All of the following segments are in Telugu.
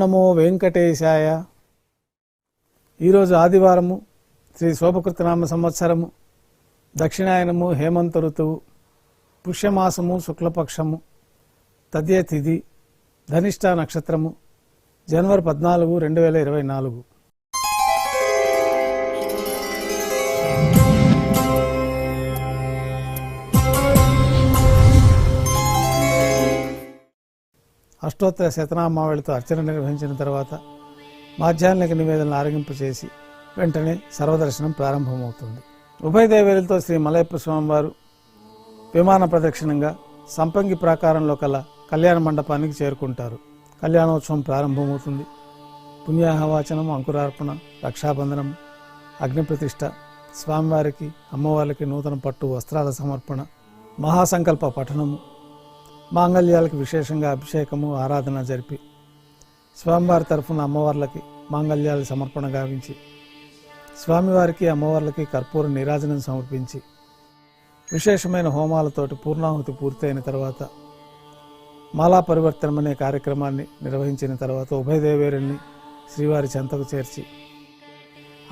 నమో వెంకటేశాయ. ఈరోజు ఆదివారము శ్రీ శోభకృతనామ సంవత్సరము దక్షిణాయనము హేమంత ఋతువు పుష్యమాసము శుక్లపక్షము తదే తిథి ధనిష్ట నక్షత్రము జనవరి పద్నాలుగు రెండు వేల ఇరవై నాలుగు. అష్టోత్తర శతనామావళితో అర్చన నిర్వహించిన తర్వాత మాధ్యాహ్నిక నివేదనలు ఆరగింపు చేసి వెంటనే సర్వదర్శనం ప్రారంభమవుతుంది. ఉభయ దేవేలతో శ్రీ మలయప్ప స్వామివారు విమాన ప్రదక్షిణంగా సంపంగి ప్రాకారంలో కల కళ్యాణ మండపానికి చేరుకుంటారు. కళ్యాణోత్సవం ప్రారంభమవుతుంది. పుణ్యాహవాచనం అంకురార్పణ రక్షాబంధనం అగ్నిప్రతిష్ఠ స్వామివారికి అమ్మవారికి నూతన పట్టు వస్త్రాల సమర్పణ మహాసంకల్ప పఠనము మాంగళ్యాలకు విశేషంగా అభిషేకము ఆరాధన జరిపి స్వామివారి తరఫున అమ్మవార్లకి మాంగళ్యాలు సమర్పణ గావించి స్వామివారికి అమ్మవార్లకి కర్పూర నీరాజనం సమర్పించి విశేషమైన హోమాలతోటి పూర్ణాహుతి పూర్తయిన తర్వాత మాలా పరివర్తనం అనే కార్యక్రమాన్ని నిర్వహించిన తర్వాత ఉభయదేవేరుణ్ణి శ్రీవారి చెంతకు చేర్చి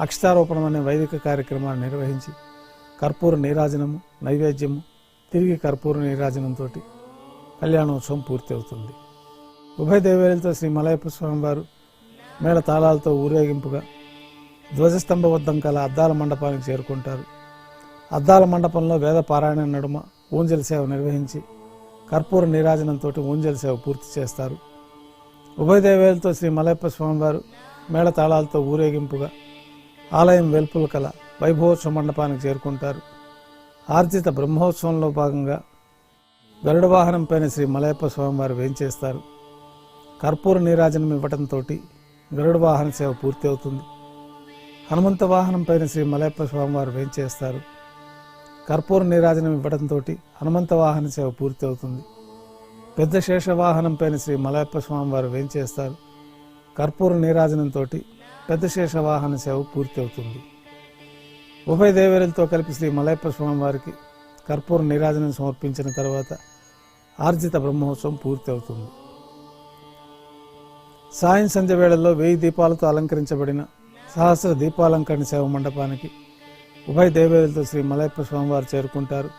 అక్షతారోపణం అనే వైదిక కార్యక్రమాన్ని నిర్వహించి కర్పూర నీరాజనము నైవేద్యము తిరిగి కర్పూర నీరాజనంతో కళ్యాణోత్సవం పూర్తి అవుతుంది ఉభయ దేవేలతో శ్రీ మలయప్ప స్వామి వారు మేళ తాళాలతో ఊరేగింపుగా ధ్వజస్తంభ వద్దం కల అద్దాల మండపానికి చేరుకుంటారు. అద్దాల మండపంలో వేద పారాయణ నడుమ ఊంజల సేవ నిర్వహించి కర్పూర నీరాజనంతో ఊంజల సేవ పూర్తి చేస్తారు. ఉభయ దేవేలతో శ్రీ మలయప్ప స్వామివారు మేళ తాళాలతో ఊరేగింపుగా ఆలయం వెల్పుల కల వైభవోత్సవ మండపానికి చేరుకుంటారు. ఆర్జిత బ్రహ్మోత్సవంలో భాగంగా గరుడ వాహనం పైన శ్రీ మలయప్ప స్వామివారు వేంచేస్తారు కర్పూర నీరాజనం ఇవ్వటంతో గరుడ వాహన సేవ పూర్తి అవుతుంది. హనుమంత వాహనం పైన శ్రీ మలయప్ప స్వామివారు వేంచేస్తారు కర్పూర నీరాజనం ఇవ్వడంతో హనుమంత వాహన సేవ పూర్తి అవుతుంది. పెద్ద శేష వాహనం పైన శ్రీ మలయప్ప స్వామివారు వేంచేస్తారు కర్పూర నీరాజనంతో పెద్ద శేష వాహన సేవ పూర్తి అవుతుంది. ఉభయ దేవేరులతో కలిపి శ్రీ మలయప్ప స్వామివారికి కర్పూర నీరాజనం సమర్పించిన తర్వాత ఆర్జిత బ్రహ్మోత్సవం పూర్తి అవుతుంది సాయం సంధ్య వేళల్లో వెయ్యి దీపాలతో అలంకరించబడిన సహస్ర దీపాలంకరణ సేవ మండపానికి ఉభయ దేవేలతో శ్రీ మలయప్ప స్వామివారు చేరుకుంటారు.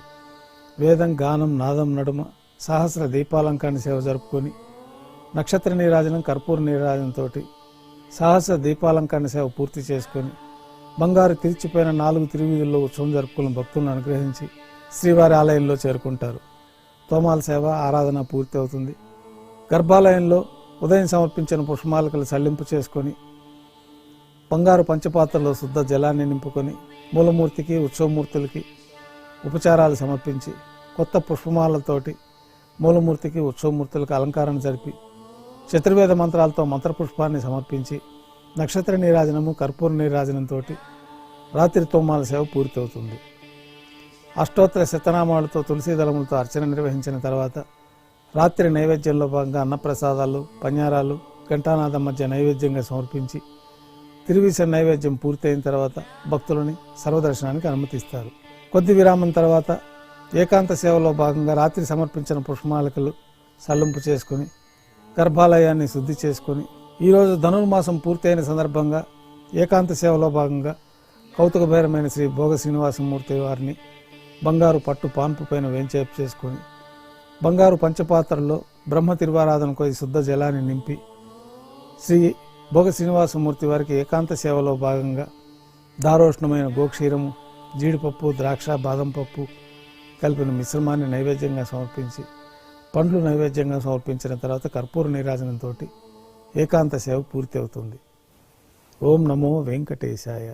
వేదం గానం నాదం నడుమ సహస్ర దీపాలంకరణ సేవ జరుపుకొని నక్షత్ర నీరాజనం కర్పూర నీరాజనంతో సహస్ర దీపాలంకరణ సేవ పూర్తి చేసుకొని బంగారు తిరిచిపోయిన నాలుగు తిరువీధుల్లో ఉత్సవం జరుపుకున్న భక్తులను అనుగ్రహించి శ్రీవారి ఆలయంలో చేరుకుంటారు. తోమాల సేవ ఆరాధన పూర్తి అవుతుంది గర్భాలయంలో ఉదయం సమర్పించిన పుష్పమాలకలు సల్లింపు చేసుకొని బంగారు పంచపాత్రలో శుద్ధ జలాన్ని నింపుకొని మూలమూర్తికి ఉత్సవమూర్తులకి ఉపచారాలు సమర్పించి కొత్త పుష్పమాలతోటి మూలమూర్తికి ఉత్సవమూర్తులకు అలంకారం జరిపి చతుర్వేద మంత్రాలతో మంత్రపుష్పాన్ని సమర్పించి నక్షత్ర నీరాజనము కర్పూర నీరాజనంతో రాత్రి తోమాల సేవ పూర్తవుతుంది. అష్టోత్తర శతనామాలతో తులసి దళములతో అర్చన నిర్వహించిన తర్వాత రాత్రి నైవేద్యంలో భాగంగా అన్నప్రసాదాలు పన్యారాలు ఘంటానాథం మధ్య నైవేద్యంగా సమర్పించి తిరువీస నైవేద్యం పూర్తయిన తర్వాత భక్తులని సర్వదర్శనానికి అనుమతిస్తారు. కొద్ది విరామం తర్వాత ఏకాంత సేవలో భాగంగా రాత్రి సమర్పించిన పుష్పమాలికలు సల్లింపు చేసుకుని గర్భాలయాన్ని శుద్ధి చేసుకుని ఈరోజు ధనుర్మాసం పూర్తయిన సందర్భంగా ఏకాంత సేవలో భాగంగా కౌతుకభైరమైన శ్రీ భోగ శ్రీనివాసమూర్తి వారిని బంగారు పట్టు పాన్పు పైన వేంచేపు చేసుకొని బంగారు పంచపాత్రలో బ్రహ్మ తిరువారాధన కొద్ది శుద్ధ జలాన్ని నింపి శ్రీ భోగ శ్రీనివాసమూర్తి వారికి ఏకాంత సేవలో భాగంగా దారోష్ణమైన గోక్షీరము జీడిపప్పు ద్రాక్ష బాదం పప్పు కలిపిన మిశ్రమాన్ని నైవేద్యంగా సమర్పించి పండ్లు నైవేద్యంగా సమర్పించిన తర్వాత కర్పూర నీరాజనంతో ఏకాంత సేవ పూర్తి అవుతుంది. ఓం నమో వెంకటేశాయ.